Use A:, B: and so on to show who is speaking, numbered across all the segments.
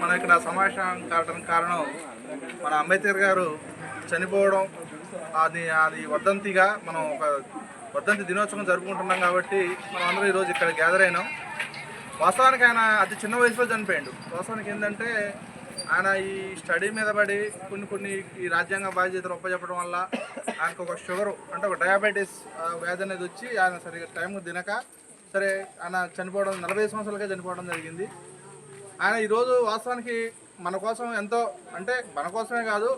A: మన ఇక్కడ సమావేశం కావడానికి కారణం మన అంబేద్కర్ గారు చనిపోవడం. అది అది వర్ధంతిగా మనం ఒక వర్ధంతి దినోత్సవం జరుపుకుంటున్నాం కాబట్టి మనం అందరూ ఈరోజు ఇక్కడ గ్యాదర్ అయినాం. వాస్తవానికి ఆయన అతి చిన్న వయసులో చనిపోయాడు. వాస్తవానికి ఏంటంటే ఆయన ఈ స్టడీ మీద పడి కొన్ని కొన్ని ఈ రాజ్యాంగ బాధ్యతలు ఒప్పచెప్పడం వల్ల ఆయనకు ఒక షుగర్ అంటే ఒక డయాబెటీస్ వ్యాధి అనేది వచ్చి ఆయన సరిగ్గా టైంకు తినక సరే ఆయన చనిపోవడం నలభై సంవత్సరాలకే చనిపోవడం జరిగింది. ఆయన ఈరోజు వాస్తవానికి మన కోసం ఎంతో అంటే మన కోసమే కాదు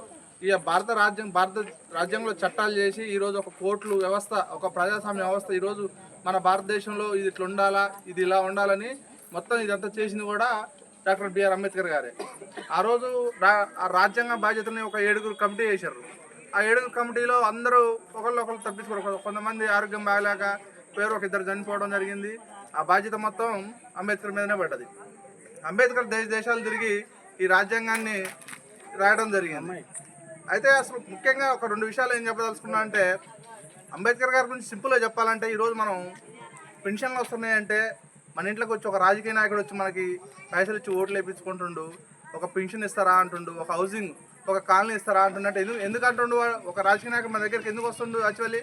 A: ఈ భారత రాజ్యం భారత రాజ్యంలో చట్టాలు చేసి ఈరోజు ఒక కోర్టులు వ్యవస్థ ఒక ప్రజాస్వామ్య వ్యవస్థ ఈరోజు మన భారతదేశంలో ఇది ఇట్లా ఉండాలా ఇది ఇలా ఉండాలని మొత్తం ఇదంతా చేసింది కూడా డాక్టర్ బిఆర్ అంబేద్కర్ గారే. ఆ రోజు ఆ రాజ్యాంగ బాధ్యతని ఒక ఏడుగురు కమిటీ చేశారు ఆ ఏడుగురు కమిటీలో అందరూ ఒకళ్ళు ఒకళ్ళు తప్పించుకోరు కొంతమంది ఆరోగ్యం బాగలేక పేరు ఒక ఇద్దరు చనిపోవడం జరిగింది. ఆ బాధ్యత మొత్తం అంబేద్కర్ మీదనే పడ్డది. అంబేద్కర్ దేశ దేశాలు తిరిగి ఈ రాజ్యాంగాన్ని రాయడం జరిగింది. అయితే అసలు ముఖ్యంగా ఒక రెండు విషయాలు ఏం చెప్పదలుచుకున్నా అంటే అంబేద్కర్ గారి గురించి సింపుల్గా చెప్పాలంటే ఈరోజు మనం పెన్షన్లు వస్తున్నాయంటే మన ఇంట్లోకి వచ్చి ఒక రాజకీయ నాయకుడు వచ్చి మనకి పైసలు ఇచ్చి ఓట్లు వేయించుకుంటుండు ఒక పెన్షన్ ఇస్తారా అంటుండు ఒక హౌసింగ్ ఒక కాలనీ ఇస్తారా అంటున్నట్టు ఎందుకు ఎందుకు అంటుండు ఒక రాజకీయ నాయకుడు మన దగ్గరికి ఎందుకు వస్తుండు యాక్చువల్లీ?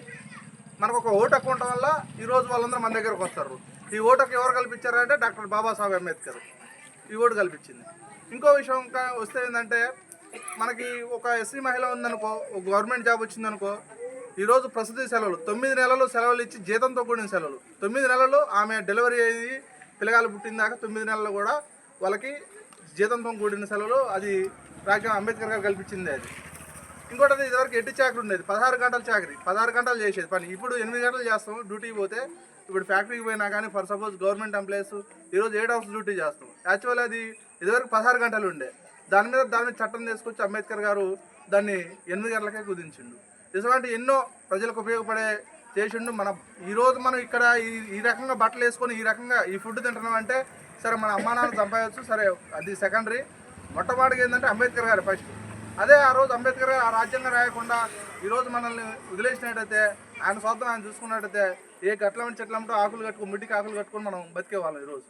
A: మనకు ఒక ఓటు హక్కు వల్ల ఈరోజు వాళ్ళందరూ మన దగ్గరకు వస్తారు. ఈ ఓటుకు హక్కు ఎవరు కల్పించారంటే డాక్టర్ బాబాసాహెబ్ అంబేద్కర్. ఈ కూడా కల్పించింది. ఇంకో విషయం ఇంకా వస్తే ఏంటంటే మనకి ఒక ఎస్సీ మహిళ ఉందనుకో ఒక గవర్నమెంట్ జాబ్ వచ్చిందనుకో ఈరోజు ప్రసూతి సెలవులు తొమ్మిది నెలలు సెలవులు ఇచ్చి జీతంతో కూడిన సెలవులు. తొమ్మిది నెలలు ఆమె డెలివరీ అయ్యి పిల్లగాలు పుట్టిందాక తొమ్మిది నెలలు కూడా వాళ్ళకి జీతంతో కూడిన సెలవులు అది రాజ్యాంగ అంబేద్కర్ గారు కల్పించింది అది. ఇంకోటి ఇదివరకు ఎట్టి చాకరీ ఉండేది. పదహారు గంటల చాకరీ. పదహారు గంటలు చేసేది. పని ఇప్పుడు ఎనిమిది గంటలు చేస్తాం డ్యూటీకి పోతే ఇప్పుడు ఫ్యాక్టరీకి పోయినా కానీ ఫర్ సపోజ్ గవర్నమెంట్ ఎంప్లాయీస్ ఈరోజు ఎయిట్ అవర్స్ డ్యూటీ చేస్తాం యాక్చువల్ అది ఇదివరకు పదహారు గంటలు ఉండే. దాని మీద దాని మీద చట్టం తీసుకొచ్చి అంబేద్కర్ గారు దాన్ని ఎనిమిది గంటలకే కుదించిండు. ఇటువంటి ఎన్నో ప్రజలకు ఉపయోగపడే చేసిండు. మన ఈరోజు మనం ఇక్కడ ఈ ఈ రకంగా బట్టలు వేసుకొని ఈ రకంగా ఈ ఫుడ్ తింటున్నాం అంటే సరే మన అమ్మా నాన్న సరే అది సెకండరీ. మొట్టమొదటిగా ఏంటంటే అంబేద్కర్ గారు ఫస్ట్. అదే ఆ రోజు అంబేద్కర్ ఆ రాజ్యాంగం రాయకుండా ఈరోజు మనల్ని వదిలేసినట్టయితే ఆయన స్వార్థం ఆయన చూసుకున్నట్టయితే ఏ గట్లమని చెట్లమంటూ ఆకులు కట్టుకుని ముట్టికి ఆకులు కట్టుకొని మనం బతికేవాళ్ళం ఈరోజు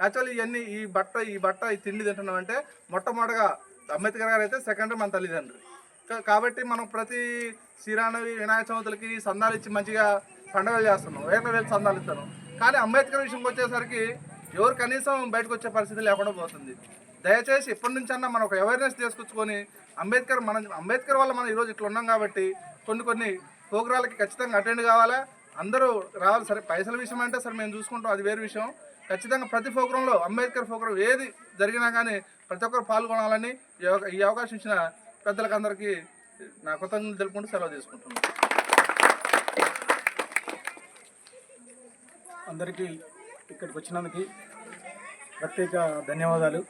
A: యాక్చువల్లీ ఇవన్నీ ఈ బట్ట ఈ బట్ట ఈ తిండి తింటున్నాం అంటే మొట్టమొదటిగా అంబేద్కర్ గారు అయితే సెకండ్ మన తల్లిదండ్రి కాబట్టి మనం ప్రతి శ్రీరానవి వినాయక చవితులకి సందాలు ఇచ్చి మంచిగా పండుగలు చేస్తున్నాం. వేల వేలు సందాలు ఇస్తాను. కానీ అంబేద్కర్ విషయంకి వచ్చేసరికి ఎవరు కనీసం బయటకు వచ్చే పరిస్థితి లేకుండా పోతుంది. దయచేసి ఇప్పటి నుంచన్నా మనం ఒక అవేర్నెస్ తీసుకొచ్చుకొని అంబేద్కర్ మన అంబేద్కర్ వల్ల మనం ఈరోజు ఇట్లా ఉన్నాం కాబట్టి కొన్ని కొన్ని ప్రోగ్రాలకి ఖచ్చితంగా అటెండ్ కావాలా? అందరూ రావాలి. సరే పైసల విషయం అంటే సరే మేము చూసుకుంటాం. అది వేరే విషయం. ఖచ్చితంగా ప్రతి ప్రోగ్రాంలో అంబేద్కర్ ప్రోగ్రాం ఏది జరిగినా కానీ ప్రతి ఒక్కరు పాల్గొనాలని ఈ ఈ అవకాశం ఇచ్చిన పెద్దలకు అందరికీ నా కృతజ్ఞతలు తెలుపుకుంటూ సెలవు తీసుకుంటున్నాను.
B: అందరికీ ఇక్కడికి వచ్చినందుకు ప్రత్యేక ధన్యవాదాలు.